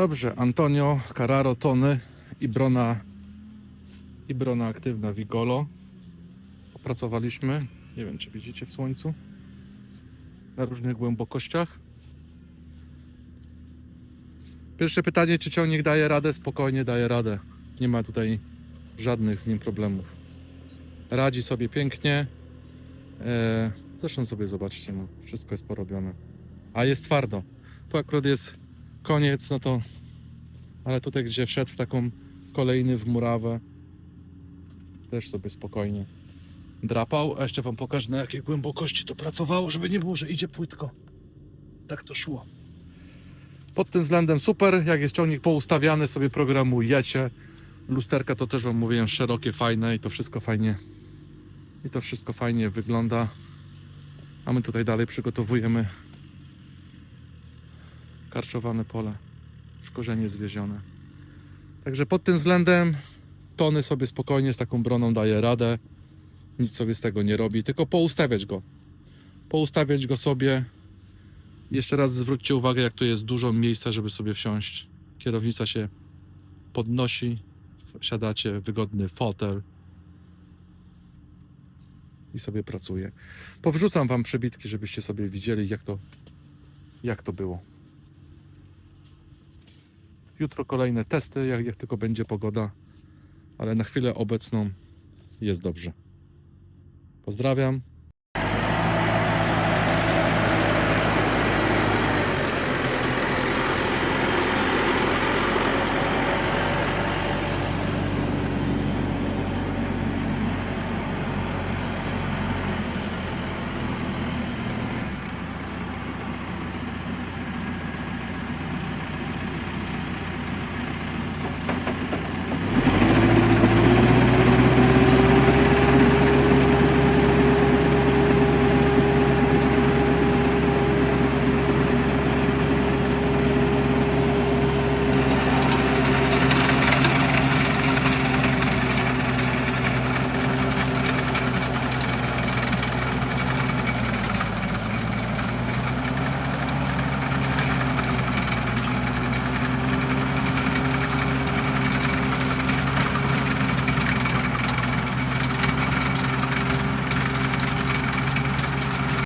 Dobrze, Antonio, Carraro, Tony i Brona i Brona aktywna Vigolo. Opracowaliśmy, nie wiem czy widzicie w słońcu, na różnych głębokościach. Pierwsze pytanie, czy ciągnik daje radę? Spokojnie daje radę. Nie ma tutaj żadnych z nim problemów. Radzi sobie pięknie. Eee, zresztą sobie zobaczcie, no, wszystko jest porobione. A jest twardo. Tu akurat jest koniec, no to. Ale tutaj, gdzie wszedł w taką kolejny w murawę, też sobie spokojnie drapał. A jeszcze wam pokażę, na jakiej głębokości to pracowało, żeby nie było, że idzie płytko. Tak to szło. Pod tym względem super. Jak jest ciągnik poustawiany, sobie programujecie. Lusterka to też wam mówiłem, szerokie, fajne i to wszystko fajnie. I to wszystko fajnie wygląda. A my tutaj dalej przygotowujemy karczowane pole, szkorzenie zwiezione. Także pod tym względem tony sobie spokojnie z taką broną daje radę. Nic sobie z tego nie robi, tylko poustawiać go. Poustawiać go sobie. Jeszcze raz zwróćcie uwagę, jak tu jest dużo miejsca, żeby sobie wsiąść. Kierownica się podnosi, siadacie, wygodny fotel i sobie pracuje. Powrzucam wam przebitki, żebyście sobie widzieli, jak to, jak to było. Jutro kolejne testy, jak, jak tylko będzie pogoda, ale na chwilę obecną jest dobrze. Pozdrawiam.